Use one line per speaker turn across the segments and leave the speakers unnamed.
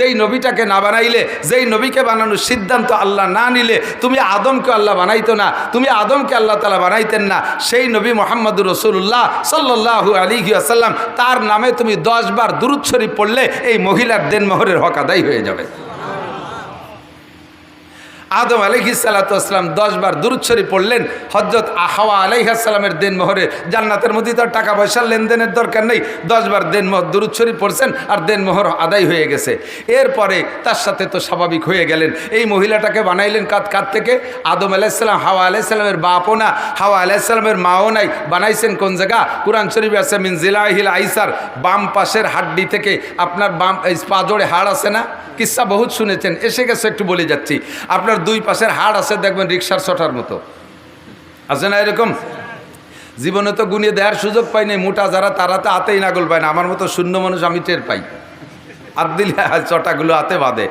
যেই নবীটাকে না বানাইলে, যেই নবীকে বানানোর সিদ্ধান্ত আল্লাহ না নিলে, তুমি আদমকে আল্লাহ বানাইতো না, তুমি আদমকে আল্লাহ তালা বানাইতেন না। সেই নবী মোহাম্মদুর রসুল্লাহ সাল্লু আলী আসাল্লাম তার নামে তুমি দশ বার দুরুৎসরী পড়লে এই মহিলার দেনমোহরের হক আদায় হয়ে যাবে। আদম আলহি সালাতাম দশবার দুরুচ্ছরি পড়লেন হজরত আহাওয়া আলাইহাসালামের দেন মোহরে জান্নাতের মধ্যে তো আর টাকা পয়সার লেনদেনের দরকার নেই দশবার দেন মোহর দুরুচ্ছরি পড়ছেন আর দেন মোহর আদায় হয়ে গেছে। এরপরে তার সাথে তো স্বাভাবিক হয়ে গেলেন। এই মহিলাটাকে বানাইলেন কাত কাত থেকে, আদম আলাইসালাম হাওয়া আলাইসালামের বাপও না, হাওয়া আলাইসালামের মাও নাই, বানাইছেন কোন জায়গা? কোরআন শরীফ আছে, মিন জিলাহিল আইসার, বাম পাশের হাড্ডি থেকে আপনার বাম পাজোড়ে হাড় আছে না? কিসা বহুত শুনেছেন, এসে গেছে, একটু বলে যাচ্ছি। আপনার দুই পাশের হাড় আছে, দেখবেন রিক্সার ছটার মতো। আছে না এরকম? জীবনে তো গুনিয়ে দেওয়ার সুযোগ পাই নাই, মোটা যারা তারা তো হাতেই নাগল পায় না, আমার মতো শূন্য মানুষ আমি টের পাই। আর দিলে চটাগুলো হাতে বাঁধে।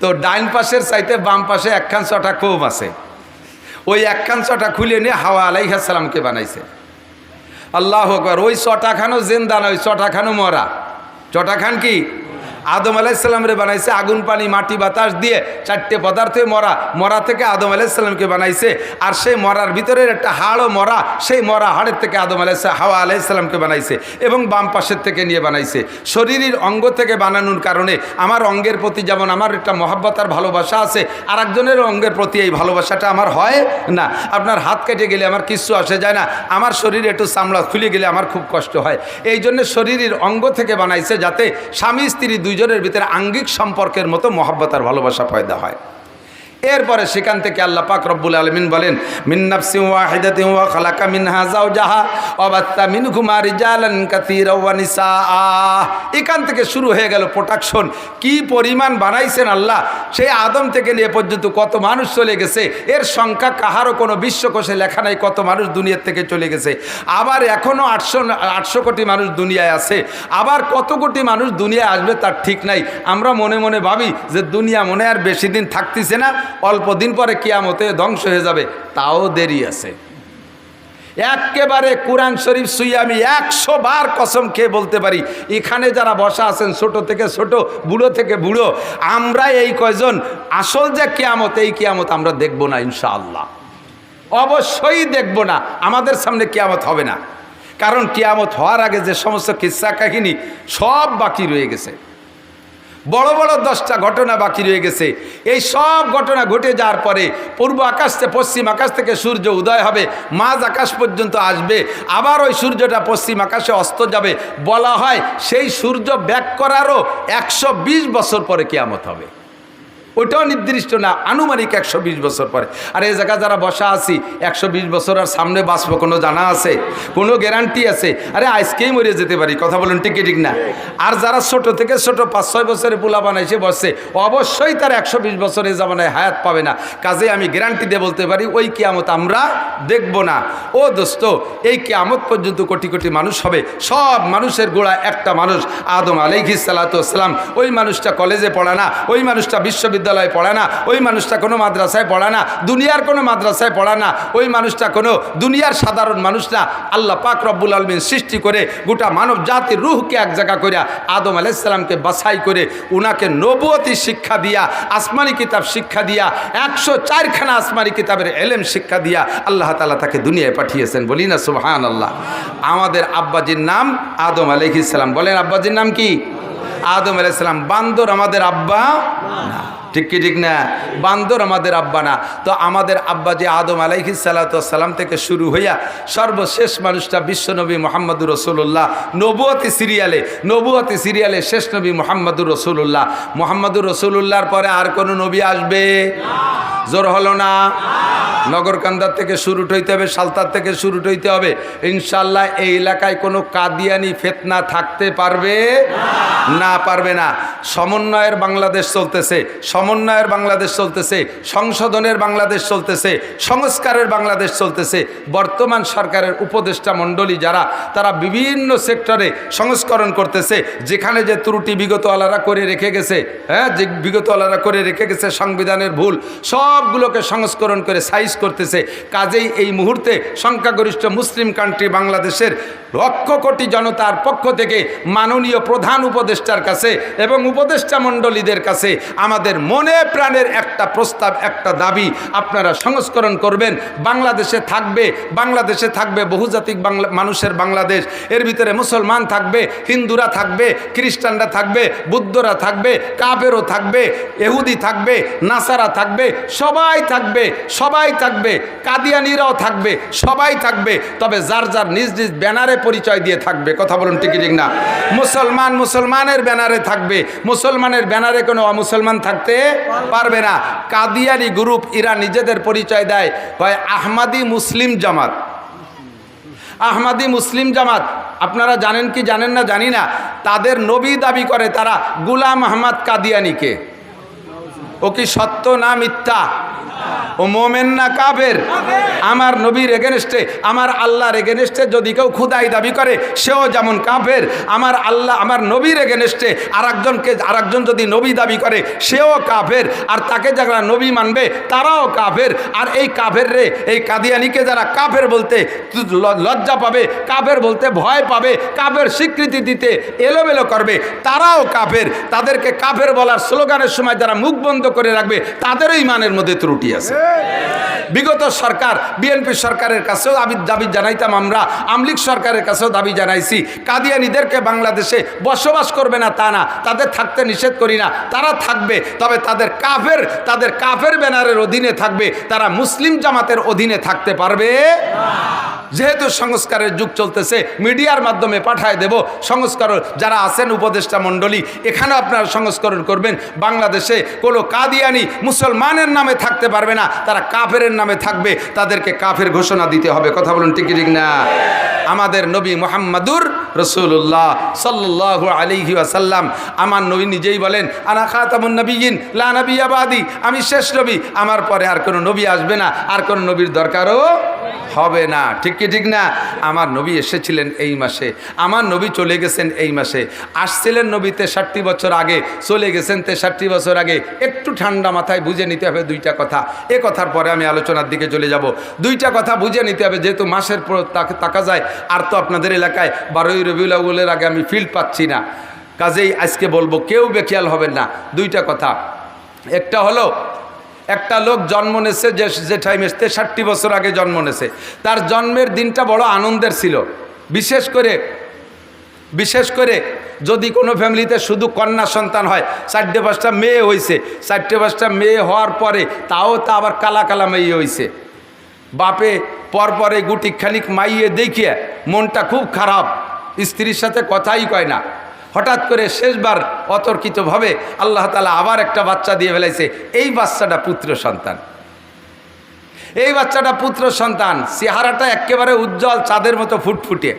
তো ডাইন পাশের চাইতে বাম পাশে একখান চটা কম আছে। ওই একখান চটা খুলে নিয়ে হাওয়া আলাইহাসালামকে বানাইছে। আল্লাহ আকবর, ওই চটাখানো জেন্দা না, ওই চটাখানো মরা। চটাখান কি? আদম আলাইসাল্লামরে বানাইছে, আগুন, পানি, মাটি, বাতাস দিয়ে চারটে পদার্থে মরা। মরা থেকে আদম আলাইসাল্লামকে বানাইছে, আর সেই মরার ভিতরের একটা হাড়ও মরা, সেই মরা হাড়ের থেকে আদম আলাইসা হাওয়া আলাইসাল্লামকে বানাইছে এবং বাম পাশের থেকে নিয়ে বানাইছে। শরীরের অঙ্গ থেকে বানানোর কারণে আমার অঙ্গের প্রতি যেমন আমার একটা মহাব্বত আর ভালোবাসা আছে আর একজনের অঙ্গের প্রতি এই ভালোবাসাটা আমার হয় না। আপনার হাত কেটে গেলে আমার কিচ্ছু আসে যায় না, আমার শরীরে একটু চামড়া খুলে গেলে আমার খুব কষ্ট হয়। এই জন্য শরীরের অঙ্গ থেকে বানাইছে যাতে স্বামী স্ত্রী দুইজনের ভিতরে আঙ্গিক সম্পর্কের মতো মহাব্বত আর ভালোবাসা পয়দা হয়। এরপরে সেখান থেকে আল্লাহ পাক রব্বুল আলমিন বলেন ওয়া খালাকা অবাত্তা এখান থেকে শুরু হয়ে গেল প্রোডাকশন। কি পরিমাণ বানাইছেন আল্লাহ? সেই আদম থেকে নিয়ে পর্যন্ত কত মানুষ চলে গেছে? এর সংখ্যা কাহারও কোনো বিশ্বকোষে লেখা নাই কত মানুষ দুনিয়ার থেকে চলে গেছে। আবার এখনও আটশো আটশো কোটি মানুষ দুনিয়ায় আছে। আবার কত কোটি মানুষ দুনিয়ায় আসবে তার ঠিক নাই। আমরা মনে মনে ভাবি যে দুনিয়া মনে আর বেশি দিন থাকতেছে না। অল্প দিন পরে কিয়ামতে ধ্বংস হয়ে যাবে, তাও দেরি আছে। একেবারে কোরআন শরীফ শুই আমি একশো বার কসম খেয়ে বলতে পারি, এখানে যারা বসা আছেন, ছোট থেকে ছোট, বুড়ো থেকে বুড়ো, আমরা এই কয়জন, আসল যে কেয়ামত, এই কেয়ামত আমরা দেখব না ইনশাআল্লাহ। অবশ্যই দেখব না, আমাদের সামনে কেয়ামত হবে না। কারণ কেয়ামত হওয়ার আগে যে সমস্ত কিসা কাহিনী সব বাকি রয়ে গেছে। বড় বড় দশটা ঘটনা বাকি রয়ে গেছে। এই সব ঘটনা ঘটে যাওয়ার পরে পূর্ব আকাশ থেকে পশ্চিম আকাশ থেকে সূর্য উদয় হবে, মাঝ আকাশ পর্যন্ত আসবে। আবার ওই সূর্যটা পশ্চিম আকাশে অস্ত যাবে। বলা হয় সেই সূর্য ব্যাক করারও একশো বিশ বছর পরে কেয়ামত হবে। ওইটাও নির্দিষ্ট না, আনুমানিক একশো বিশ বছর পরে। আর এই জায়গা যারা বসা আছি, একশো বিশ বছর আর সামনে বাঁচবো, কোনো জানা আছে? কোনো গ্যারান্টি আছে? আরে আজকেই মরে যেতে পারি, কথা বলুন ঠিক ঠিক না? আর যারা ছোট থেকে ছোট পাঁচ ছয় বছরে পোলা বানাইছে বসছে, অবশ্যই তার একশো বিশ বছরে জামানায় হায়াত পাবে না। কাজে আমি গ্যারান্টি দিয়ে বলতে পারি, ওই কিয়ামত আমরা দেখব না। ও দোস্ত, এই কিয়ামত পর্যন্ত কোটি কোটি মানুষ হবে, সব মানুষের গোড়া একটা মানুষ, আদম আলাইহি সালাতাম ওই মানুষটা কলেজে পড়ে না, ওই মানুষটা বিশ্ববিদ্যালয়ে পড়ে না, ওই মানুষটা কোনো মাদ্রাসায় পড়ে না, দুনিয়ার কোনো মাদ্রাসায় পড়ে না, ওই মানুষটা কোনো দুনিয়ার সাধারণ মানুষ না। আল্লাহ পাক রব্বুল আলমিন সৃষ্টি করে গোটা মানব জাতির রুহকে এক জায়গা করিয়া আদম আলাইসালামকে বাছাই করে উনাকে নবুয়তি শিক্ষা দিয়া, আসমানি কিতাব শিক্ষা দিয়া, একশো চারখানা আসমানি কিতাবের এলেম শিক্ষা দিয়া আল্লাহ তালা তাকে দুনিয়ায় পাঠিয়েছেন। বলি না সুবহান আল্লাহ আমাদের আব্বাজির নাম আদম আলহিসাল্লাম বলেন, আব্বাজির নাম কি? আদম আলাইসালাম বান্দর আমাদের আব্বা না। ঠিক কি ঠিক না? বান্দর আমাদের আব্বা না। তো আমাদের আব্বা যে আদম আলাইহি সালাতাম থেকে শুরু হইয়া সর্বশেষ মানুষটা বিশ্বনবী মোহাম্মদুর রসুল্লাহ নবুয়তি সিরিয়ালে নবুয়তি সিরিয়ালে শেষ নবী মোহাম্মদুর রসুল্লাহ মোহাম্মদুর রসুল্লাহর পরে আর কোনো নবী আসবে? জোর হলো না। নগরকান্দার থেকে শুরু হইতে হবে, সালতার থেকে শুরু হইতে হবে। ইনশাল্লাহ এই এলাকায় কোনো কাদিয়ানি ফেতনা থাকতে পারবে না পারবে না। সমন্বয়ের বাংলাদেশ চলতেছে, সমন্বয়ের বাংলাদেশ চলতেছে, সংশোধনের বাংলাদেশ চলতেছে, সংস্কারের বাংলাদেশ চলতেছে। বর্তমান সরকারের উপদেষ্টা মণ্ডলী যারা, তারা বিভিন্ন সেক্টরে সংস্করণ করতেছে, যেখানে যে ত্রুটি বিগতওয়ালারা করে রেখে গেছে হ্যাঁ যে বিগতওয়ালারা করে রেখে গেছে সংবিধানের ভুল, সবগুলোকে সংস্করণ করে সাইজ করতেছে। কাজেই এই মুহূর্তে সংখ্যাগরিষ্ঠ মুসলিম কান্ট্রি বাংলাদেশের লক্ষ কোটি জনতার পক্ষ থেকে মাননীয় প্রধান উপদেষ্টার কাছে এবং উপদেষ্টা মণ্ডলীদের কাছে আমাদের মনে প্রাণের একটা প্রস্তাব, একটা দাবি আপনারা সংস্করণ করবেন। বাংলাদেশে থাকবে বাংলাদেশে থাকবে বহুজাতিক বাংলা মানুষের বাংলাদেশ। এর ভিতরে মুসলমান থাকবে, হিন্দুরা থাকবে, খ্রিস্টানরা থাকবে, বুদ্ধরা থাকবে কাবেরও থাকবে এহুদি থাকবে, নাসারা থাকবে, সবাই থাকবে, সবাই থাকবে, কাদিয়ানিরাও থাকবে, সবাই থাকবে, তবে যার যার নিজ নিজ ব্যানারে পরিচয় দিয়ে থাকবে, কথা বলুন ঠিক ঠিক না। মুসলমান মুসলমানের ব্যানারে থাকবে, মুসলমানের ব্যানারে কোনো অমুসলমান থাকতে পারবে না। কাদিয়ানি গ্রুপ এরা নিজেদের পরিচয় দেয় কয় আহমাদি মুসলিম জামাত। আহমাদি মুসলিম জামাত, আপনারা জানেন কি জানেন না জানি না, তাদের নবী দাবি করে তারা গুলাম আহমদ কাদিয়ানিকে। ও কি সত্য না মিথ্যা? ও মোমেন না কাবের আমার নবীর এগেনস্টে আমার আল্লাহর এগেনস্টে যদি কেউ খুদাই দাবি করে, সেও যেমন কাফের। আমার আল্লাহ, আমার নবীর এগেনস্টে আর একজনকে আর একজন যদি নবী দাবি করে, সেও কাফের। আর তাকে যারা নবী মানবে, তারাও কাফের। আর এই কাফের রে, এই কাদিয়ানিকে যারা কাফের বলতে লজ্জা পাবে, কাফের বলতে ভয় পাবে, কাফের স্বীকৃতি দিতে এলোমেলো করবে, তারাও কাফের। তাদেরকে কাফের বলার স্লোগানের সময় যারা মুখ বন্ধ করে রাখবে তাদেরও ইমানের মধ্যে ত্রুটি আছে। বিগত সরকার, বিএনপি সরকারের কাছেও দাবি দাবি জানাইতাম আমরা। আমলিক সরকারের কাছেও দাবি জানাইছি। কাদিয়ানিদেরকে বাংলাদেশে বসবাস করবে না তা না, তাদের থাকতে নিষেধ করি না। তারা থাকবে, তবে তাদের কাফের তাদের কাফের ব্যানারের অধীনে থাকবে। তারা মুসলিম জামাতের অধীনে থাকতে পারবে। যেহেতু সংস্কারের যুগ চলতেছে, মিডিয়ার মাধ্যমে পাঠায় দেব। সংস্কার যারা আছেন উপদেষ্টা মণ্ডলী এখানে আপনারা সংস্করণ করবেন। বাংলাদেশে কোনো কাদিয়ানি মুসলমানের নামে থাকতে পারবে না, তারা কাফের নামে থাকবে। তাদেরকে কাফের ঘোষণা দিতে হবে। কথা বলুন ঠিক ঠিক না? আমাদের নবী মোহাম্মদুর রসুল্লাহ সাল্লাহ আলিহি আসাল্লাম আমার নবী নিজেই বলেন, আনা খাতামুন নবীন লা নবী আবাদি আমি শেষ নবী, আমার পরে আর কোনো নবী আসবে না, আর কোনো নবীর দরকারও হবে না। ঠিক কি ঠিক না? আমার নবী এসেছিলেন এই মাসে। আমার নবী চলে গেছেন এই মাসে। আসছিলেন নবী তেষট্টি বছর আগে, চলে গেছেন তেষট্টি বছর আগে। একটু ঠান্ডা মাথায় বুঝে নিতে হবে দুইটা কথা। এ কথার পরে আমি আলোচনার দিকে চলে যাব। দুইটা কথা বুঝে নিতে হবে, যেহেতু মাসের পর তাক- তাকা যায়। আর তো আপনাদের এলাকায় বারোই রবিউল আগে আমি ফিল্ড পাচ্ছি না। কাজেই আজকে বলব, কেউ বেখিয়াল হবেন না। দুইটা কথা। একটা হলো একটা লোক জন্ম নেছে যে যে টাইমে তেষট্টি বছর আগে জন্ম নেছে তার জন্মের দিনটা বড় আনন্দের ছিল। বিশেষ করে বিশেষ করে যদি কোনো ফ্যামিলিতে শুধু কন্যা সন্তান হয়, চারটে পাঁচটা মেয়ে হয়েছে চারটে পাঁচটা মেয়ে হওয়ার পরে তাও তা আবার কালা কালা মেয়ে হয়েছে বাপে পরপরে গুটি খানিক মাইয়ে দেখিয়ে মনটা খুব খারাপ। স্ত্রীর সাথে কথাই কয় না। হঠাৎ করে শেষবার অতর্কিতভাবে আল্লাহ তালা আবার একটা বাচ্চা দিয়ে ফেলাইছে। এই বাচ্চাটা পুত্র সন্তান। এই বাচ্চাটা পুত্র সন্তান, চেহারাটা একেবারে উজ্জ্বল, চাঁদের মতো ফুটফুটে।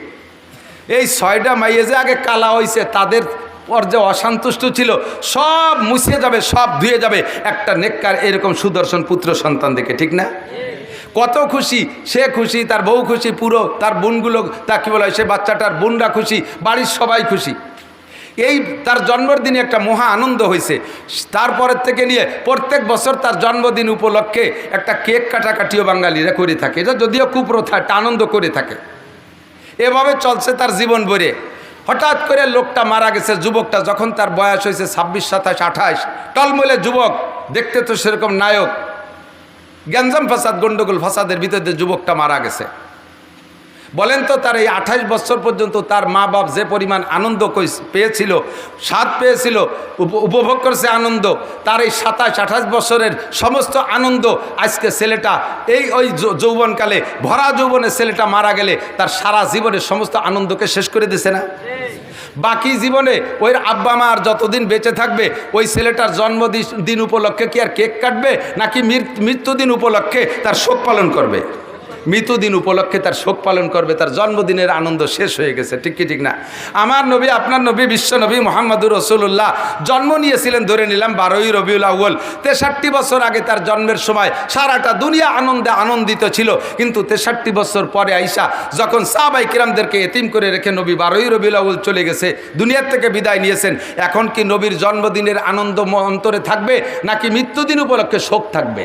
এই ছয়টা মাইয়ে যে আগে কালা হয়েছে তাদের পর যে অসন্তুষ্ট ছিল, সব মুছে যাবে, সব ধুয়ে যাবে। একটা নেককার এরকম সুদর্শন পুত্র সন্তান দেখে, ঠিক না? কত খুশি, সে খুশি, তার বউ খুশি, পুরো তার বোনগুলো তা কী বলা সে বাচ্চাটার বোনরা খুশি, বাড়ির সবাই খুশি। এই তার জন্মদিনে একটা মহা আনন্দ হয়েছে। তারপরের থেকে নিয়ে প্রত্যেক বছর তার জন্মদিন উপলক্ষে একটা কেক কাটাকাটিও বাঙালিরা করে থাকে। এটা যদিও কুপ্রথা একটা আনন্দ করে থাকে। এভাবে চলছে তার জীবন ভরে। হঠাৎ করে লোকটা মারা গেছে, যুবকটা যখন তার বয়স হয়েছে ছাব্বিশ, সাতাশ, আঠাশ। টলমলে যুবক, দেখতে তো সেরকম নায়ক। গ্যাঞ্জাম ফাসাদ, গন্ডগোল ফাসাদের ভিতরে যুবকটা মারা গেছে। বলেন তো তার এই আঠাশ বছর পর্যন্ত তার মা বাপ যে পরিমাণ আনন্দ পেয়েছিল, স্বাদ পেয়েছিল, উপ- উপভোগ করছে আনন্দ, তার এই সাতাশ, আঠাশ বছরের সমস্ত আনন্দ আজকে ছেলেটা, এই ওই যৌবনকালে, ভরা যৌবনে ছেলেটা মারা গেলে তার সারা জীবনের সমস্ত আনন্দকে শেষ করে দিছে না? বাকি জীবনে ওই আব্বা মা আর যতদিন বেঁচে থাকবে, ওই ছেলেটার জন্মদিন দিন উপলক্ষে কি আর কেক কাটবে? নাকি মৃত্যুদিন উপলক্ষে তার শোক পালন করবে? মৃত্যুদিন উপলক্ষে তার শোক পালন করবে, তার জন্মদিনের আনন্দ শেষ হয়ে গেছে, ঠিক কি ঠিক না? আমার নবী, আপনার নবী, বিশ্ব নবী মোহাম্মদুর রসুল্লাহ জন্ম নিয়েছিলেন ধরে নিলাম বারোই রবিউল আউ্বল তেষট্টি বছর আগে তার জন্মের সময় সারাটা দুনিয়া আনন্দে আনন্দিত ছিল, কিন্তু তেষট্টি বছর পরে আইসা যখন সাহাবাই কিরামদেরকে এতিম করে রেখে নবী বারোই রবিউল আউ্বল চলে গেছে, দুনিয়ার থেকে বিদায় নিয়েছেন, এখন কি নবীর জন্মদিনের আনন্দ অন্তরে থাকবে, নাকি মৃত্যুদিন উপলক্ষে শোক থাকবে?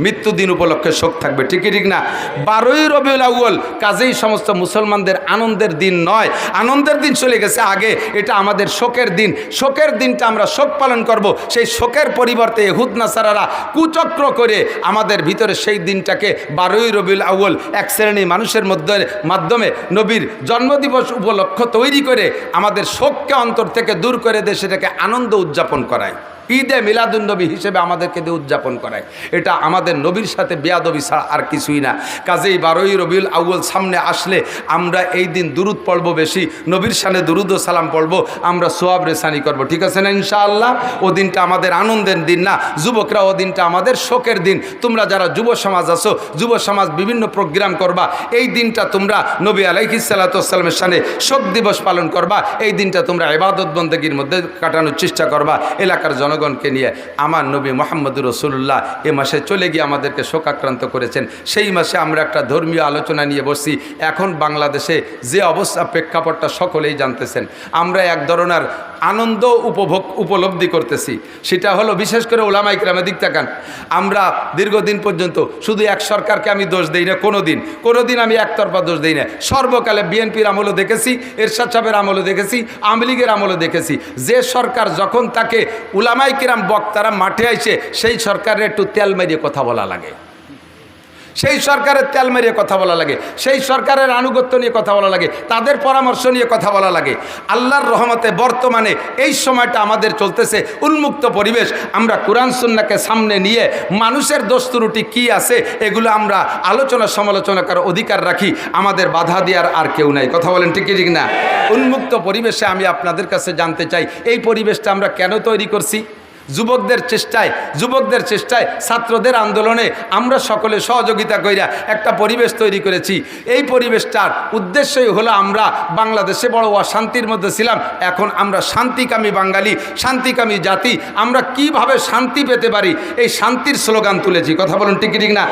মৃত্যু দিন উপলক্ষে শোক থাকবে। ঠিকই ঠিক না? বারোই রবিউল আউ্ল কাজেই সমস্ত মুসলমানদের আনন্দের দিন নয়। আনন্দের দিন চলে গেছে আগে। এটা আমাদের শোকের দিন। শোকের দিনটা আমরা শোক পালন করব। সেই শোকের পরিবর্তে এহুদ নাসারারা কুচক্র করে আমাদের ভিতরে সেই দিনটাকে বারোই রবিউল আউ্ল এক শ্রেণি মানুষের মধ্যে মাধ্যমে নবীর জন্মদিবস উপলক্ষ তৈরি করে আমাদের শোককে অন্তর থেকে দূর করে দিয়ে, সেটাকে আনন্দ উদযাপন করায়। ঈদে মিলাদুন্নবী হিসেবে আমাদেরকে দিয়ে উদযাপন করায়। এটা আমাদের নবীর সাথে বেয়াদবি ছাড়া আর কিছুই না। কাজেই বারোই রবিউল আউ্ল সামনে আসলে আমরা এই দিন দুরুদ পড়ব বেশি, নবীর সামনে দুরুদ ও সালাম পড়ব, আমরা সোয়াব রেসানি করব। ঠিক আছে না ইনশাআল্লাহ? ও দিনটা আমাদের আনন্দের দিন না, যুবকরা ও দিনটা আমাদের শোকের দিন। তোমরা যারা যুব সমাজ আছো, যুব সমাজ বিভিন্ন প্রোগ্রাম করবা, এই দিনটা তোমরা নবী আলাইহিসাল্লাতামের সামনে শোক দিবস পালন করবা, এই দিনটা তোমরা ইবাদত বন্দগীর মধ্যে কাটানোর চেষ্টা করবা, এলাকার জনগণকে নিয়ে। আমার নবী মোহাম্মদুর রসুল্লাহ এ মাসে চলে গিয়ে আমাদেরকে শোকাক্রান্ত করেছেন। সেই মাসে আমরা একটা ধর্মীয় আলোচনা নিয়ে বসছি। এখন বাংলাদেশে যে অবস্থা প্রেক্ষাপটটা সকলেই জানতেছেন। আমরা এক ধরনের আনন্দ উপভোগ উপলব্ধি করতেছি। সেটা হলো বিশেষ করে ওলামা ইকরামে দিক তাকান আমরা দীর্ঘদিন পর্যন্ত শুধু এক সরকারকে আমি দোষ দিই না কোনো দিন কোনো দিন আমি একতরফা দোষ দিই না। সর্বকালে বিএনপির আমলও দেখেছি, এরশাদ সাহেবের আমলও দেখেছি, আওয়ামী লীগের আমলও দেখেছি। যে সরকার যখন তাকে উলামাই কিরাম বক্তারা মাঠে আইসে, সেই সরকারের একটু তেল মেরিয়ে কথা বলা লাগে। সেই সরকারের তেল মেরিয়ে কথা বলা লাগে, সেই সরকারের আনুগত্য নিয়ে কথা বলা লাগে, তাদের পরামর্শ নিয়ে কথা বলা লাগে। আল্লাহর রহমতে বর্তমানে এই সময়টা আমাদের চলতেছে, উন্মুক্ত পরিবেশ। আমরা কোরআন সুন্নাকে সামনে নিয়ে মানুষের দোস্তুরুটি কি আছে, এগুলো আমরা আলোচনা সমালোচনা করার অধিকার রাখি। আমাদের বাধা দেওয়ার আর কেউ নাই। কথা বলেন ঠিকই ঠিক না? উন্মুক্ত পরিবেশে আমি আপনাদের কাছে জানতে চাই, এই পরিবেশটা আমরা কেন তৈরি করছি? যুবকদের চেষ্টায় যুবকদের চেষ্টায়, ছাত্রদের আন্দোলনে আমরা সকলে সহযোগিতা কইরা একটা পরিবেশ তৈরি করেছি। এই পরিবেশটার উদ্দেশ্যই হলো আমরা বাংলাদেশে বড় অশান্তির মধ্যে ছিলাম, এখন আমরা শান্তিকামী বাঙালি, শান্তিকামী জাতি, আমরা কীভাবে শান্তি পেতে পারি? এই শান্তির স্লোগান তুলেছি। কথা বলুন ঠিক ঠিক না?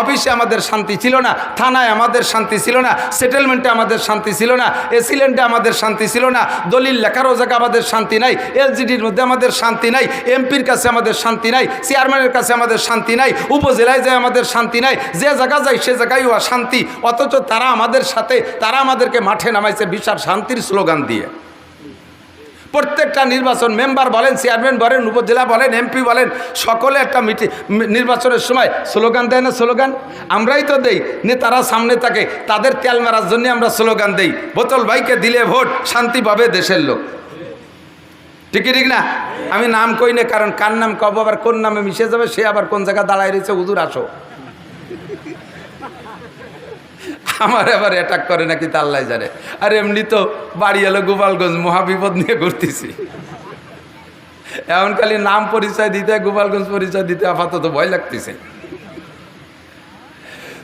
অফিসে আমাদের শান্তি ছিল না, থানায় আমাদের শান্তি ছিল না, সেটেলমেন্টে আমাদের শান্তি ছিল না এসিলেন্টে আমাদের শান্তি ছিল না, দলিল লেখারও জায়গা আমাদের শান্তি নাই, এলজিডির মধ্যে আমাদের শান্তি নাই এমপির কাছে আমাদের শান্তি নাই, চেয়ারম্যানের কাছে আমাদের শান্তি নাই, উপজেলায় যায় আমাদের শান্তি নাই, যে জায়গা যায় সে জায়গায় শান্তি। অথচ তারা আমাদের সাথে, তারা আমাদেরকে মাঠে নামাইছে বিশাল শান্তির স্লোগান দিয়ে। প্রত্যেকটা নির্বাচন মেম্বার বলেন, চেয়ারম্যান বলেন, উপজেলা বলেন, এমপি বলেন, সকলে একটা মিটিং নির্বাচনের সময় স্লোগান দেয় না স্লোগান? আমরাই তো দেই, নেতারা সামনে থাকে, তাদের তেল মারার জন্য আমরা স্লোগান দেই। বোতল ভাইকে দিলে ভোট শান্তি পাবে দেশের লোক। ঠিকই ঠিক না? আমি নাম কই না, কারণ কার নাম কব, আবার কোন নামে মিশে যাবে, সে আবার কোন জায়গায় দাঁড়ায় রয়েছে, হুজুর আসো। আমার আবার অ্যাটাক করে নাকি তা আল্লাহ জানে। আর এমনি তো বাড়ি এলো গোপালগঞ্জ মহাবিপদ নিয়ে ঘুরতেছি। এমন খালি নাম পরিচয় দিতে, গোপালগঞ্জ পরিচয় দিতে আপাতত ভয় লাগতেছে।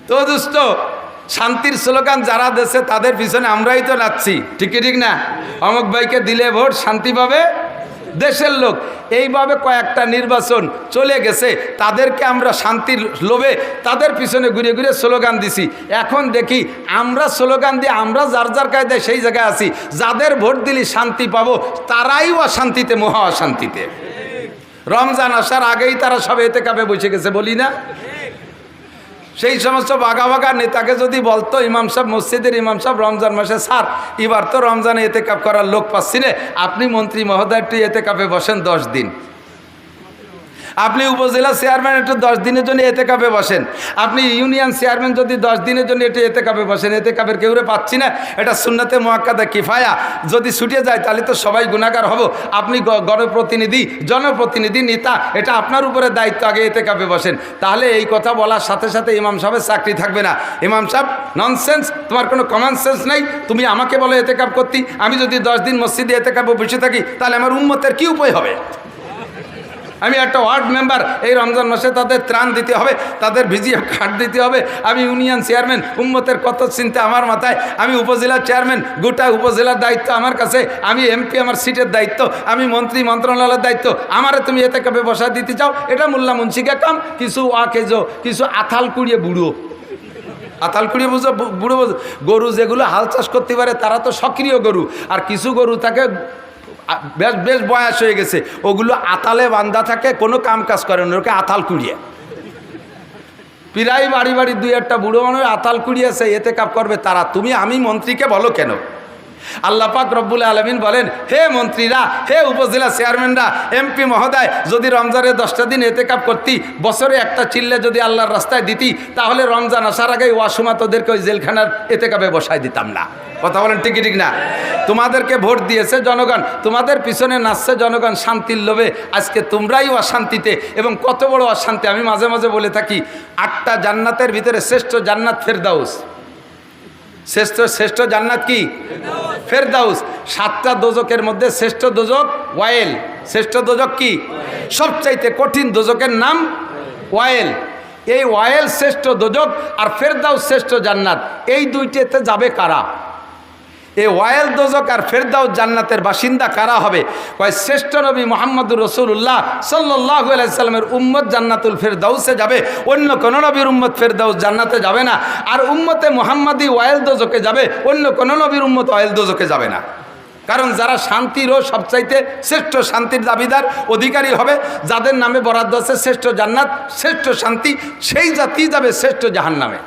তো দুষ্ট, শান্তির স্লোগান যারা দেশে তাদের পিছনে আমরাই তো নাচছি। ঠিকই ঠিক না? অমুক ভাইকে দিলে ভোট শান্তি পাবে দেশের লোক। এইভাবে কয়েকটা নির্বাচন চলে গেছে। তাদেরকে আমরা শান্তির লোভে তাদের পিছনে ঘুরে ঘুরে স্লোগান দিছি। এখন দেখি আমরা স্লোগান দিয়ে আমরা যার যার কায়দায় সেই জায়গায় আছি। যাদের ভোট দিলি শান্তি পাবো, তারাই অশান্তিতে, মহা অশান্তিতে। রমজান আসার আগেই তারা সব এতে কাপে বসে গেছে, বলি না? সেই সমস্ত বাঘা বাঘা নেতাকে যদি বলতো, ইমাম সাহেব মসজিদের ইমাম সাহেব রমজান মাসে, স্যার, এবার তো রমজানে এতে কাপ করার লোক পাচ্ছি আপনি মন্ত্রী মহোদয়টি এতে কাপে বসেন দশ দিন। আপনি উপজেলা চেয়ারম্যান একটু দশ দিনের জন্য এতে কাপে বসেন। আপনি ইউনিয়ন চেয়ারম্যান যদি দশ দিনের জন্য একটু এতে কাপে বসেন এতে কাপের কেউরে পাচ্ছি না। এটা সুন্নাতে মোয়াক্কাদা কিফায়া। যদি ছুটে যায়, তাহলে তো সবাই গুণাগার হব। আপনি গণপ্রতিনিধি, জনপ্রতিনিধি, নেতা, এটা আপনার উপরে দায়িত্ব আগে এতে কাপে বসেন। তাহলে এই কথা বলার সাথে সাথে ইমাম সাহেবের চাকরি থাকবে না। ইমাম সাহেব ননসেন্স তোমার কোনো কমন সেন্স নেই? তুমি আমাকে বলো এতে কাপ করতি। আমি যদি দশ দিন মসজিদে এতে কাপে বসে থাকি, তাহলে আমার উন্মতের কী উপায় হবে? আমি একটা ওয়ার্ড মেম্বার, এই রমজান মাসে তাদের ত্রাণ দিতে হবে, তাদের ভিজিয়ে কার্ড দিতে হবে। আমি ইউনিয়ন চেয়ারম্যান, উম্মতের কত চিন্তা আমার মাথায়। আমি উপজেলার চেয়ারম্যান, গোটা উপজেলার দায়িত্ব আমার কাছে। আমি এমপি আমার সিটের দায়িত্ব, আমি মন্ত্রী মন্ত্রণালয়ের দায়িত্ব। আমারে তুমি এতে কাপে বসা দিতে চাও, এটা মোল্লা মুন্সিকা কাম, কিছু আকেজো কিছু আথাল কুড়িয়ে বুড়ো। আতাল কুড়িয়ে বুঝো বুড়ো গরু যেগুলো হাল চাষ করতে পারে, তারা তো সক্রিয় গরু। আর কিছু গরু আ- বেশ বেশ বয়স হয়ে গেছে। ওগুলো আতালে বান্ধা থাকে, কোনো কাম কাজ করে না, ওকে আতাল কুড়িয়ে। প্রায় বাড়ি বাড়ি দুই একটা বুড়ো মানুষ আতাল কুড়িয়েছে এতে কাপ করবে, তারা, তুমি আমি মন্ত্রীকে বলো কেন? আল্লাহ পাক রব্বুল আলমিন বলেন, হে মন্ত্রীরা, হে উপজেলা চেয়ারম্যানরা, এমপি মহোদয়, যদি রমজানের দশটা দিন এতে কাপ করতি, বছরে একটা চিল্লে যদি আল্লাহর রাস্তায় দিতি, তাহলে রমজান আসার আগে ওয়াসমা তোদেরকে ওই জেলখানার এতে কাপে বসাই দিতাম না। কথা বলেন ঠিকই ঠিক না? তোমাদেরকে ভোট দিয়েছে জনগণ, তোমাদের পিছনে নাচছে জনগণ শান্তির লোভে। আজকে তোমরাই অশান্তিতে এবং কত বড় অশান্তি, আমি মাঝে মাঝে বলে থাকি, আটটা জান্নাতের ভিতরে শ্রেষ্ঠ জান্নাত ফেরদাউস। শ্রেষ্ঠ শ্রেষ্ঠ জান্নাত কি? ফেরদাউস। সাতটা দোজকের মধ্যে শ্রেষ্ঠ দোজক ওয়াইল। শ্রেষ্ঠ দোজক কি? সবচাইতে কঠিন দোজকের নাম ওয়াইল। এই ওয়াইল শ্রেষ্ঠ দোজক আর ফেরদাউস শ্রেষ্ঠ জান্নাত। এই দুইটাতে যাবে কারা? এই ওয়াইল দোজক আর ফেরদাউস জান্নাতের বাসিন্দা কারা হবে? কয়, শ্রেষ্ঠ নবী মোহাম্মদুর রসুল্লাহ সাল্লাহ আলাইসাল্লামের উম্মত জান্নাতুল ফেরদাউসে যাবে। অন্য কোনো নবীর উম্মত ফেরদাউস জান্নাতে যাবে না। আর উম্মতে মোহাম্মদী ওয়াইল দোজকে যাবে, অন্য কোনো নবীর উম্মত ওয়াইল দোজকে যাবে না। কারণ যারা শান্তিরও সবচাইতে শ্রেষ্ঠ শান্তির দাবিদার, অধিকারী হবে, যাদের নামে বরাদ্দ আছে শ্রেষ্ঠ জান্নাত, শ্রেষ্ঠ শান্তি, সেই জাতি যাবে শ্রেষ্ঠ জাহান নামে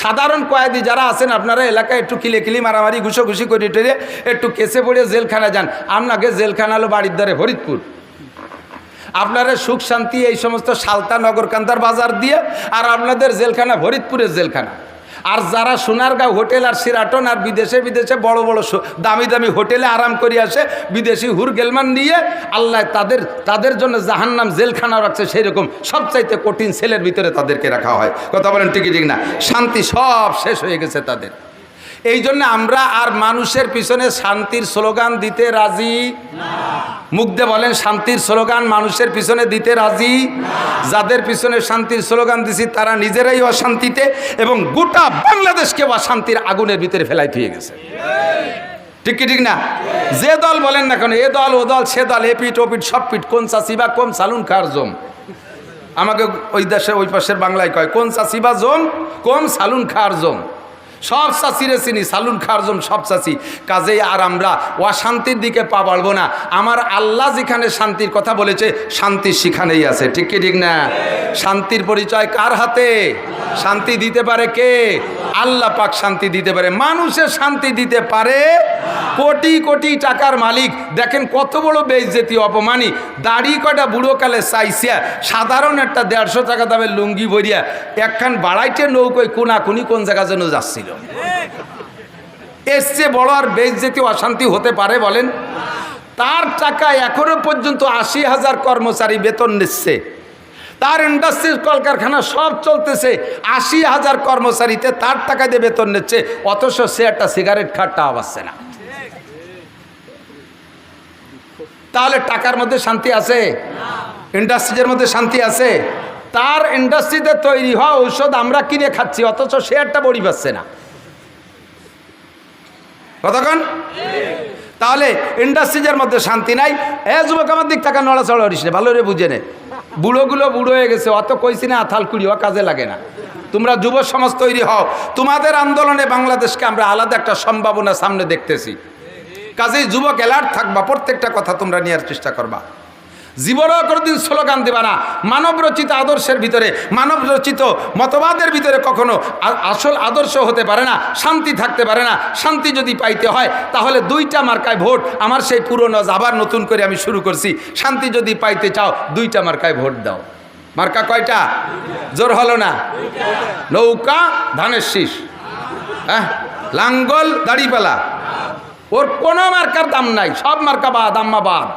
সাধারণ কয়েদি যারা আছেন, আপনারা এলাকায় একটু কিলে কিলি মারামারি ঘুষো ঘুষি করে টেরে একটু কেসে পড়ে জেলখানা যান। আপনাকে জেলখানা হলো বাড়ির দ্বারে ফরিদপুর। আপনারা সুখ শান্তি এই সমস্ত সালতা নগরকান্দার বাজার দিয়ে আর আপনাদের জেলখানা ফরিদপুরের জেলখানা। আর যারা সোনারগাঁও হোটেল আর সিরাটন আর বিদেশে বিদেশে বড় বড় দামি দামি হোটেলে আরাম করে আসে, বিদেশি হুর গেলমান নিয়ে আল্লাহ তাদের তাদের জন্য জাহান্নাম জেলখানা রাখছে সেই রকম সবচাইতে কঠিন সেলের ভিতরে তাদেরকে রাখা হয়। কথা বলেন ঠিক না? শান্তি সব শেষ হয়ে গেছে তাদের। এই জন্য আমরা আর মানুষের পিছনে শান্তির স্লোগান দিতে রাজি মুগ্ধে বলেন, শান্তির স্লোগান মানুষের পিছনে দিতে রাজি যাদের পিছনে শান্তির স্লোগান দিছি, তারা নিজেরাই অশান্তিতে এবং গোটা বাংলাদেশকে অশান্তির আগুনের ভিতরে ফেলাই থুয়ে গেছে। ঠিক কি ঠিক না? যে দল বলেন না কেন, এ দল, ও দল, সে দল এপিট ওপিট সব পিট কোন চাষি বা কোন সালুন খার জম? আমাকে ওই দেশে, ওই পাশের বাংলায় কয়, কোন চাষি বা জম, কোন সালুন খার জম? সব চাষিরে চিনি, সালুন খারজম সব চাষি। কাজেই আর আমরা অশান্তির দিকে পা বাড়বো না। আমার আল্লাহ যেখানে শান্তির কথা বলেছে, শান্তি সেখানেই আছে। ঠিক কি, ঠিক না? শান্তির পরিচয় কার হাতে? শান্তি দিতে পারে কে? আল্লাহ পাক শান্তি দিতে পারে। মানুষের শান্তি দিতে পারে কোটি কোটি টাকার মালিক। দেখেন কত বড় বেইজ্জতি, অপমানি। দাড়ি কয়টা বুড়োকালে চাইছিয়া সাধারণ একটা দেড়শো টাকা দামের লুঙ্গি ভরিয়া একখান বাড়াইটে নৌকোয় কোনাকুনি কোন জায়গা যেন যাচ্ছিল? চেয়ে বড় আর বেইজ্জতি অশান্তি হতে পারে বলেন, তার টাকা এখনও পর্যন্ত আশি হাজার কর্মচারী বেতন নিচ্ছে। তার ইন্ডাস্ট্রিজ কলকারখানা সব চলতেছে, আশি হাজার কর্মচারীতে তার টাকা দিয়ে বেতন নিচ্ছে, অথচ সে একটা সিগারেট খাটটা পাচ্ছে না। তাহলে টাকার মধ্যে শান্তি আছে? ইন্ডাস্ট্রিজের মধ্যে শান্তি আছে? তার ইন্ডাস্ট্রিতে তৈরি হওয়া ঔষধ আমরা কিনে খাচ্ছি, অথচ সে একটা বড়ি পাচ্ছে না। কতক্ষণ? তাহলে ইন্ডাস্ট্রিজের মধ্যে শান্তি নাই। এ যুবক আমার দিক থাকা নড়াচড়া হরিস ভালো রে বুঝে নে। বুড়োগুলো বুড়ো হয়ে গেছে, অত কইছি না, আথাল কুড়ি কাজে লাগে না। তোমরা যুব সমাজ তৈরি হও। তোমাদের আন্দোলনে বাংলাদেশকে আমরা আলাদা একটা সম্ভাবনা সামনে দেখতেছি। কাজেই যুবক অ্যালার্ট থাকবা, প্রত্যেকটা কথা তোমরা নেওয়ার চেষ্টা করবা। জীবনও কোনোদিন স্লোগান দেবা না। মানব রচিত আদর্শের ভিতরে মানব রচিত মতবাদের ভিতরে কখনো আসল আদর্শ হতে পারে না, শান্তি থাকতে পারে না। শান্তি যদি পাইতে হয়, তাহলে দুইটা মার্কায় ভোট। আমার সেই পুরনো আবার নতুন করে আমি শুরু করছি। শান্তি যদি পাইতে চাও, দুইটা মার্কায় ভোট দাও। মার্কা কয়টা? জোর হলো না? নৌকা, ধানের শীষ। হ্যাঁ লাঙ্গল, দাড়িপালা। ওর কোনো মার্কার দাম নাই, সব মার্কা বাদ, আম্মা বাদ।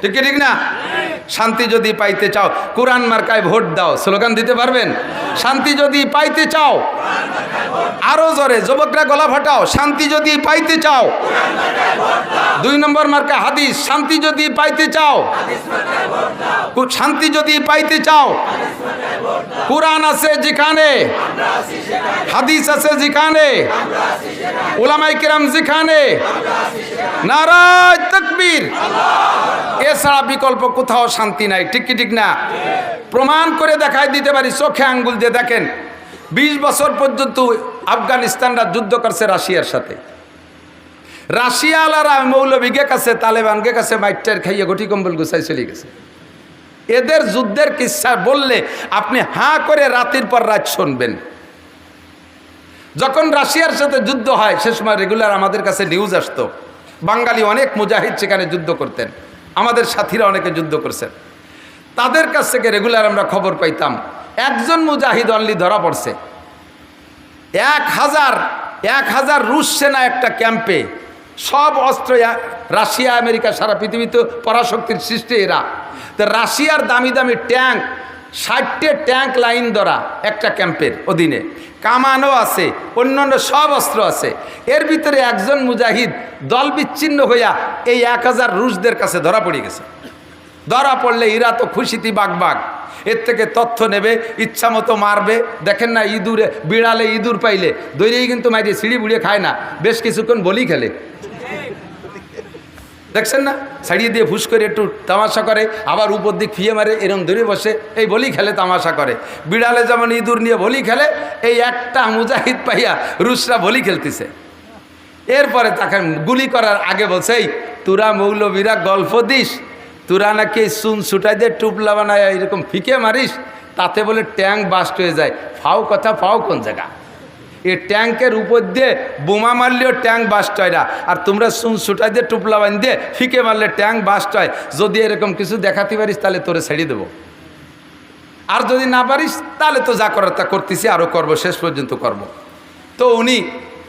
ঠিক ঠিক না? শান্তি যদি পাইতে চাও, কোরআন মার্কায় ভোট দাও, স্লোগান দিতে পারবেন? শান্তি যদি পাইতে চাও, আরও জোরে, যুবকরা গলা ফাটাও, শান্তি যদি পাইতে চাও দুই নম্বর মার্কা হাদিস, শান্তি যদি পাইতে চাও। শান্তি যদি পাইতে চাও। কোরআন আছে যেখানে, হাদিস আছে যেখানে ওলামাই কিরাম যেখানে। নারাজ তকবীর। এছাড়া বিকল্প কোথাও শান্তি নাই, ঠিক কি ঠিক না? প্রমাণ করে দেখাই দিতে পারি, চোখে আঙ্গুল দিয়ে দেখেন। বিশ বছর পর্যন্ত আফগানিস্তানরা যুদ্ধ করছে রাশিয়ার সাথে। রাশিয়ালারা মৌলবীকে কাছে, তালেবানকে কাছে মাইটার খাইয়ে গটি কম্বল গুছাই চলে গেছে। এদের যুদ্ধের কিচ্ছা বললে আপনি হাঁ করে রাতের পর রাত শুনবেন। যখন রাশিয়ার সাথে যুদ্ধ হয়, সে সময় রেগুলার আমাদের কাছে নিউজ আসতো। বাঙালি অনেক মুজাহিদ সেখানে যুদ্ধ করতেন। আমাদের সাথীরা অনেকে যুদ্ধ করছেন। তাদের কাছ থেকে রেগুলার আমরা খবর পাইতাম। একজন মুজাহিদ অনলি ধরা পড়ছে। এক হাজার এক হাজার রুশ সেনা একটা ক্যাম্পে সব অস্ত্র রাশিয়া, আমেরিকা, সারা পৃথিবীতে পরাশক্তির সৃষ্টি এরা। তো রাশিয়ার দামি দামি ট্যাঙ্ক, ষাটটে ট্যাঙ্ক লাইন ধরা একটা ক্যাম্পের অধীনে। কামানও আছে, অন্যান্য সব অস্ত্র আছে। এর ভিতরে একজন মুজাহিদ দল বিচ্ছিন্ন হইয়া এই এক হাজার রুশদের কাছে ধরা পড়ে গেছে। ধরা পড়লে ইরা তো খুশিতি বাঘ। এর থেকে তথ্য নেবে, ইচ্ছা মতো মারবে। দেখেন না ইঁদুরে, বিড়ালে ইঁদুর পাইলে। দৈরেই কিন্তু মাইরে সিঁড়ি বুড়িয়ে খায় না। বেশ কিছুক্ষণ বলি খেলে। দেখছেন না? ছাড়িয়ে দিয়ে ফুস করে একটু তামাশা করে, আবার উপর দিক ফিয়ে মারে, এরম ধরে বসে, এই বলি খেলে তামাশা করে। বিড়ালে যেমন ইঁদুর নিয়ে বলি খেলে, এই একটা মুজাহিদ পাইয়া রুশরা বলি খেলতেছে। এরপরে তাকে গুলি করার আগে বলছে, এই, তোরা মৌলবীরা গল্প দিস, তোরা নাকি চুন ছুটাই দিয়ে টুপলা বানায় এরকম ফিকে মারিস, তাতে বলে ট্যাঙ্ক বাস্ট হয়ে যায়। ফাও কথা ফাও কোন জায়গা? এই ট্যাঙ্কের উপর দিয়ে বোমা মারলেও ট্যাঙ্ক বাস্ট হয় না। আর তোমরা চুন ছুটাই দিয়ে টুপলা বান দিয়ে ফিকে মারলে ট্যাঙ্ক বাস্ট হয়। যদি এরকম কিছু দেখাতে পারিস, তাহলে তোরে ছেড়ে দেবো। আর যদি না পারিস, তাহলে তো যা করার তা করতেছি আরও করব, শেষ পর্যন্ত করব। তো উনি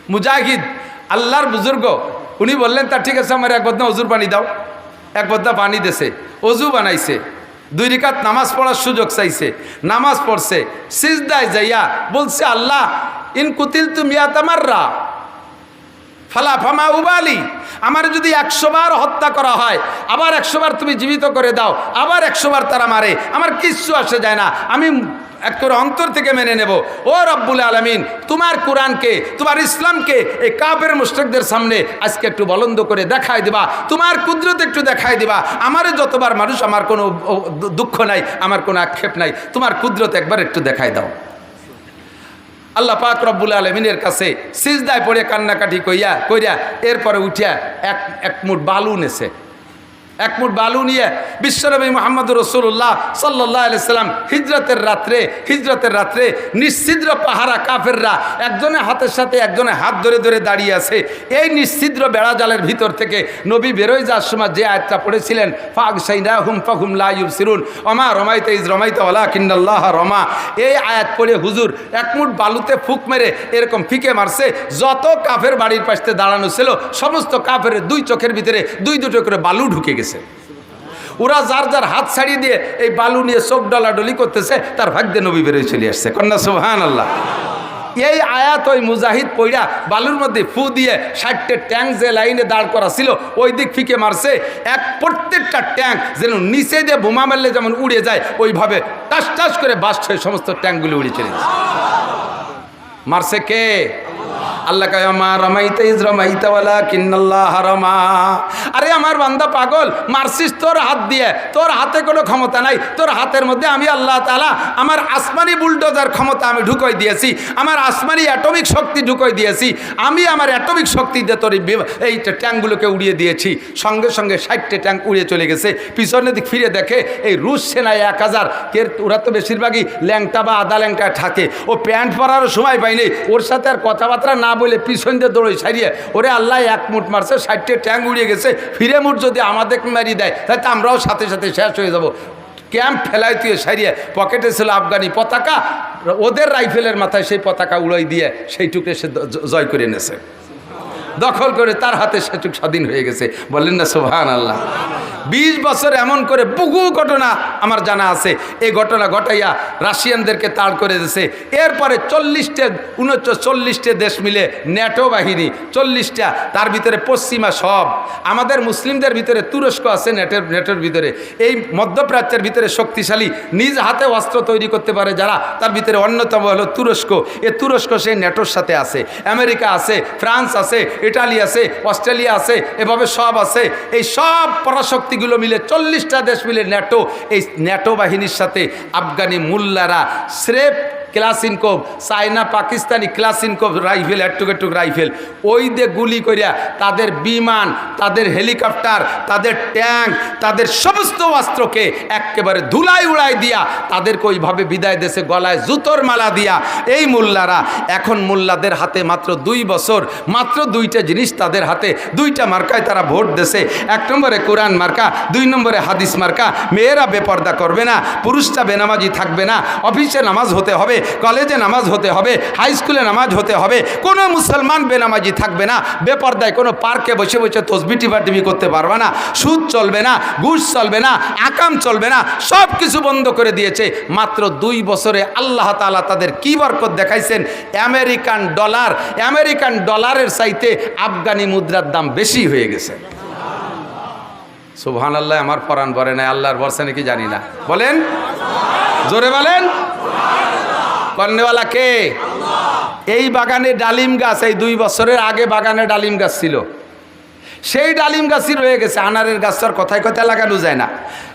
মুজাহিদ, আল্লাহর বুজুর্গ, উনি বললেন, তা ঠিক আছে, আমার এক বদনা অজুর পানি দাও। এক বদনা পানি দেছে, অজু বানাইছে। দুই রিকাত নামাজ পড়ার সুযোগ চাইছে, নামাজ পড়ছে, সিজদায় যাইয়া বলছে, আল্লাহ, ইন কুতিল তুমি তামাররা ফালা ফামা উবালি। আমার যদি একশো বার হত্যা করা হয়, আবার একশো বার তুমি জীবিত করে দাও, আবার একশো বার তারা মারে, আমার কিচ্ছু আসে যায় না। আমি একটু অন্তর থেকে মেনে নেব। ও রব্বুল আলমিন, তোমার কোরআনকে, তোমার ইসলামকে এই কাপের মুশ্রিকদের সামনে আজকে একটু বলন্দ করে দেখায় দিবা, তোমার কুদরত একটু দেখায় দিবা। আমারও যতবার মানুষ, আমার কোনো দুঃখ নাই, আমার কোনো আক্ষেপ নাই, তোমার কুদরত একবার একটু দেখায় দাও। আল্লাহ পাক রব্বুল আলমিনের কাছে সিজদায় পড়ে কান্নাকাটি কইয়া, কইরা এরপরে উঠিয়া এক এক মুঠ বালু নেছে। এক মুঠ বালু নিয়ে বিশ্বনবী মোহাম্মদ রসুল্লাহ সাল্লাহ সাল্লাম হিজরতের রাত্রে হিজরতের রাত্রে নিশ্চিদ্র পাহারা কাফেররা একজনের হাতের সাথে একজনের হাত ধরে ধরে দাঁড়িয়ে আছে। এই নিশ্চিদ্র বেড়াজালের ভিতর থেকে নবী বেরোয় যাওয়ার সময় যে আয়াতটা পড়েছিলেন ফাগ সাইনা হুম ফাহুম লাইব সিরুন অমা রমাইতে ইজ রমাইতে ওলা কিন্নাল্লাহ রমা। এই আয়াত পড়ে হুজুর এক মুঠ বালুতে ফুক মেরে এরকম ফিকে মারছে, যত কাফের বাড়ির পাশে দাঁড়ানো ছিল, সমস্ত কাফের দুই চোখের ভিতরে দুই দুটো করে বালু ঢুকে গেছে। ওরা যার যার হাত ছাড়িয়ে দিয়ে এই বালু নিয়ে চোখ ডলাডলি করতেছে, তার ভাগ্যে নবী বেরোয় চলে আসছে। কন্যা সুহান আল্লাহ এই আয়াত ওই মুজাহিদ পইরা বালুর মধ্যে ফু দিয়ে ষাটটে ট্যাঙ্ক যে লাইনে দাঁড় করা ছিল ওই দিক ফিকে মারছে। এক প্রত্যেকটা ট্যাঙ্ক যেন নিচে দিয়ে বোমা মারলে যেমন উড়ে যায়, ওইভাবে টাস টাস করে হয়ে সমস্ত ট্যাঙ্কগুলো উড়ে চলে গেছে। মারছে কে? আল্লাহ কয় মা রমাইতে ইজ রমাইতে ওয়ালা কিন্নাল্লাহ রমা আরে আমার বান্দা পাগল, মারছিস তোর হাত দিয়ে। তোর হাতে কোনো ক্ষমতা নাই। তোর হাতের মধ্যে আমি আল্লাহ তাআলা আমার আসমানি বুলডোজার ক্ষমতা আমি ঢুকোই দিয়েছি। আমার আসমানি অ্যাটমিক শক্তি ঢুকোই দিয়েছি। আমি আমার অ্যাটমিক শক্তি দিয়ে তোর এই ট্যাঙ্কগুলোকে উড়িয়ে দিয়েছি। সঙ্গে সঙ্গে ষাটটে ট্যাঙ্ক উড়িয়ে চলে গেছে। পিছনের দিক ফিরে দেখে এই রুশ সেনায় এক হাজার। কে ওরা তো বেশিরভাগই ল্যাংটা বা আদা ল্যাংটা থাকে। ও প্যান্ট পরারও সময় পায়নি ওর সাথে আর কথাবার্তা না বলে পিছন দিয়ে দৌড়ে সারিয়ে, ওরে আল্লাহ এক মুঠ মারছে ষাটটে ট্যাঙ্ক উড়িয়ে গেছে, ফিরে মুঠ যদি আমাদের মারি দেয়, তাহলে আমরাও সাথে সাথে শেষ হয়ে যাব। ক্যাম্প ফেলাই তুই সারিয়ে, পকেটে ছিল আফগানি পতাকা, ওদের রাইফেলের মাথায় সেই পতাকা উড়াই দিয়ে সেইটুকু সে জয় করে এনেছে। দখল করে তার হাতে সেটুক স্বাধীন হয়ে গেছে। বললেন, না সোহান আল্লাহ বিশ বছর এমন করে বহু ঘটনা আমার জানা আছে। এই ঘটনা ঘটাইয়া রাশিয়ানদেরকে তাড় করে দিয়েছে এরপরে চল্লিশটা চল্লিশটে উনচল্লিশটে দেশ মিলে ন্যাটো বাহিনী, চল্লিশটা, তার ভিতরে পশ্চিমা সব। আমাদের মুসলিমদের ভিতরে তুরস্ক আছে নেটের নেটের ভিতরে। এই মধ্যপ্রাচ্যের ভিতরে শক্তিশালী, নিজ হাতে অস্ত্র তৈরি করতে পারে যারা, তার ভিতরে অন্যতম হলো তুরস্ক। এ তুরস্ক সেই নেটোর সাথে আছে। আমেরিকা আছে, ফ্রান্স আছে ইটালি আছে, অস্ট্রেলিয়া আছে, এভাবে সব আছে। এই সব পরাশক্তিগুলো মিলে চল্লিশটা দেশ মিলে ন্যাটো। এই ন্যাটো বাহিনীর সাথে আফগানি মুল্লারা স্রেফ Kalashnikov, China, Pakistani Kalashnikov rifle একটুক একটুক রাইফেল। ওই দিয়ে গুলি করিয়া তাদের বিমান, তাদের হেলিকপ্টার, তাদের ট্যাঙ্ক, তাদের সমস্ত অস্ত্রকে একেবারে ধুলাই উড়াই দিয়া তাদেরকে ওইভাবে বিদায় দেশে গলায় জুতোর মালা দিয়া। এই মোল্লারা, এখন মোল্লাদের হাতে মাত্র দুই বছর, মাত্র দুইটা জিনিস তাদের হাতে, দুইটা মার্কায় তারা ভোট দেশে এক নম্বরে কোরআন মার্কা, দুই নম্বরে হাদিস মার্কা। মেয়েরা বেপর্দা করবে না, পুরুষটা বেনামাজি থাকবে না, অফিসে নামাজ হতে হবে কলেজে নামাজ হতে হবে হাই স্কুলে নামাজ হতে হবে। কোনো মুসলমান বেনামাজি থাকবে না, বেপর্দায় কোনো পার্কে বসে বসে তসবি টিপাটিপি করতে পারবে না, সুদ চলবে না, ঘুষ চলবে না, আকাম চলবে না সব কিছু বন্ধ করে দিয়েছে। মাত্র দুই বছরে আল্লাহ তালা তাদের কি বরকত দেখাইছেন? আমেরিকান ডলার, আমেরিকান ডলারের চাইতে আফগানি মুদ্রার দাম বেশি হয়ে গেছে। সুবহান আল্লাহ আমার পরাণ বলে নাই, আল্লাহর বর্ষা নাকি জানি না। বলেন? জোরে বলেন? কর্নেওয়ালা কে? এই বাগানে ডালিম গাছ, এই দুই বছরের আগে বাগানে ডালিম গাছ ছিল। সেই ডালিম গাছই রয়ে গেছে, আনারের গাছ গাছটার কথায় কথায় লাগানো যায় না।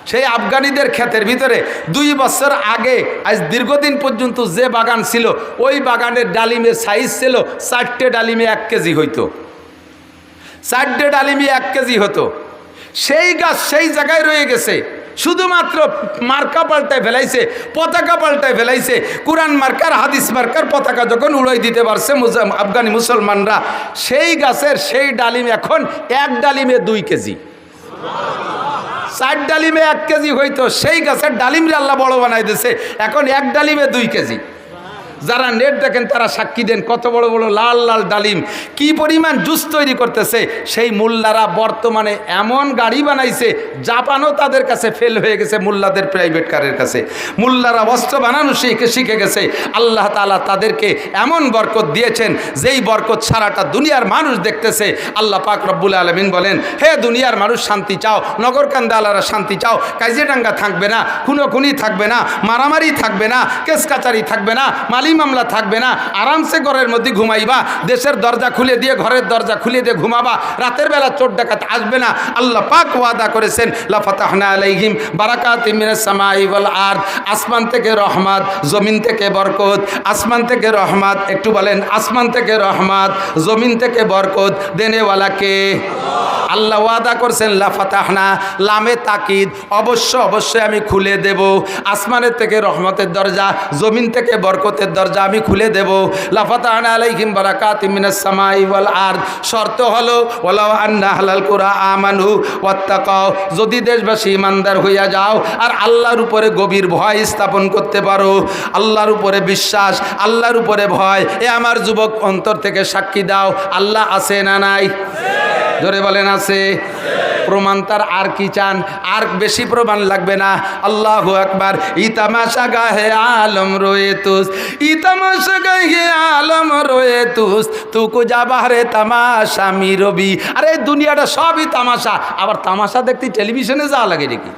সেই আফগানিদের ক্ষেতের ভিতরে দুই বছর আগে, আজ দীর্ঘদিন পর্যন্ত যে বাগান ছিল, ওই বাগানের ডালিমের সাইজ ছিল চারটে ডালিমে এক কেজি হইতো। চারটে ডালিমে এক কেজি হতো। সেই গাছ সেই জায়গায় রয়ে গেছে। শুধুমাত্র মার্কা পাল্টায় ফেলাইছে, পতাকা পাল্টায় ফেলাইছে, কোরআন মার্কার, হাদিস মার্কার পতাকা যখন উড়াই দিতে পারছে আফগানি মুসলমানরা, সেই গাছের সেই ডালিম এখন এক ডালিমে দুই কেজি। চার ডালিমে এক কেজি হইতো, সেই গাছের ডালিম আল্লাহ বড় বানাই দিছে, এখন এক ডালিমে দুই কেজি। যারা নেট দেখেন, তারা সাক্ষী দেন, কত বড় বড় লাল লাল ডালিম। কি পরিমাণ জুস তৈরি করতেছে? সেই মোল্লারা বর্তমানে এমন গাড়ি বানাইছে, জাপানও তাদের কাছে ফেল হয়ে গেছে মোল্লাদের প্রাইভেট কারের কাছে। মোল্লারা অস্ত্র বানানো শিখে শিখে গেছে। আল্লাহ তালা তাদেরকে এমন বরকত দিয়েছেন, যেই বরকত সারাটা দুনিয়ার মানুষ দেখতেছে। আল্লাহ পাক রব্বুল আলমিন বলেন, হে দুনিয়ার মানুষ, শান্তি চাও। নগরকান্দালারা শান্তি চাও। কাজিয়াডাঙ্গা থাকবে না, খুনোখুনি থাকবে না, মারামারি থাকবে না, কেস কাচারি থাকবে না, মালি মামলা থাকবে না। আরামসে ঘরের মধ্যে ঘুমাইবা, দেশের দরজা খুলে দিয়ে, ঘরের দরজা খুলে দিয়ে ঘুমাবা, রাতের বেলা চোর ডাকাত আসবে না। আল্লাহ পাক ওয়াদা করেছেন, লাফাতাহনা আলাইহিম বারাকাত মিনাস সামাই ওয়াল আরদ। আসমান থেকে রহমত, জমিন থেকে বরকত। আসমান থেকে রহমত, একটু বলেন, আসমান থেকে রহমত, জমিন থেকে বরকত দেনেওয়ালাকে আল্লাহ ওয়াদা করছেন, লাফাতাহনা, লামে তাকিদ, অবশ্য, অবশ্যই আমি খুলে দেব। আসমানের থেকে রহমতের দরজা, জমিন থেকে বরকতের দরজা আমি খুলে দেব। লাফাতাহনা আলাইহিম বারাকাত মিনাস সামাই ওয়াল আরদ। শর্ত হলো, ওয়ালাউ আন্না হালাল কুরা আমানু ওয়াত্তাকাও যদি দেশবাসী ইমানদার হইয়া যাও আর আল্লাহর উপরে গভীর ভয় স্থাপন করতে পারো, আল্লাহর উপরে বিশ্বাস, আল্লাহর উপরে ভয়, এ আমার যুবক অন্তর থেকে সাক্ষী দাও, আল্লাহ আছে না নাই? ধরে বলেন, আছে। প্রমাণ তার আর কি চান? আর বেশি প্রমাণ লাগবে না। আল্লাহ একবার ই তামাশা গাহে আলম রয়ে তুস। ই তামাশা গাহে আলম রয়ে তুস। তুকু যাবারে তামাশা মি রবি। আরে দুনিয়াটা সবই তামাশা। আবার তামাশা দেখতে টেলিভিশনে যা লাগে নাকি?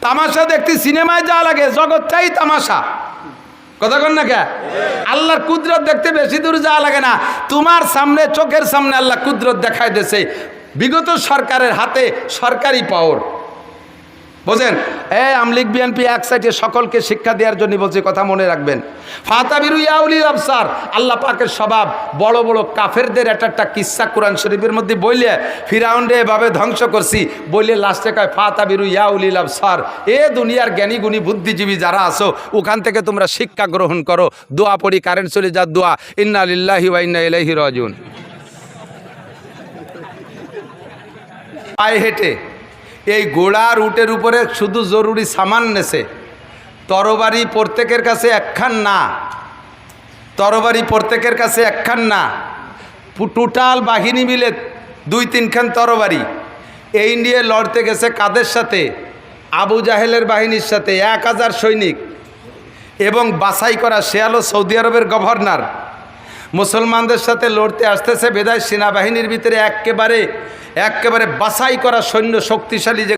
তামাশা দেখতে সিনেমায় যা লাগে জগৎটাই তামাশা। কথা কন না কে? আল্লাহর কুদরত দেখতে বেশি দূর যাওয়া লাগে না। তোমার সামনে, চোখের সামনে আল্লাহ কুদরত দেখায় দিয়েছে বিগত সরকারের হাতে সরকারি পাওয়ার বোঝেন? এ আমলিক বিএনপি এক সাইডে সকলকে শিক্ষা দেওয়ার জন্য বলছে, কথা মনে রাখবেন। ফাতাবিরু ইয়াউলিল আবসার, আল্লাহ পাকের স্বভাব, বড় বড় কাফেরদের একটা একটা কিস্সা কোরআন শরীফের মধ্যে বইলে ফিরাউন্ডে এভাবে ধ্বংস করছি, বইলে লাস্টে কয়, ফাতাবিরু ইয়াউলিল আবসার, এ দুনিয়ার জ্ঞানী গুণী বুদ্ধিজীবী যারা আসো ওখান থেকে তোমরা শিক্ষা গ্রহণ করো, দোয়া পড়ি কারেন্ট চলে যা দোয়া। ইন্না লিল্লাহি ওয়া ইন্না ইলাইহি রাজিউন। পায়ে হেঁটে। এই গোড়া রুটের উপরে শুধু জরুরি সামান নেছে। তরবারি প্রত্যেকের কাছে একখান না। তরবারি প্রত্যেকের কাছে একখান না। টোটাল বাহিনী মিলে দুই তিনখান তরবারি। এই নিয়ে লড়তে গেছে কাদের সাথে? আবু জাহেলের বাহিনীর সাথে। এক হাজার সৈনিক। এবং বাছাই করা হলো সৌদি আরবের গভর্নর। মুসলমানদের সাথে লড়তে আসতেছে বেদায় সেনাবাহিনীর ভিতরে একেবারে একেবারে বাছাই করা সৈন্য শক্তিশালী যে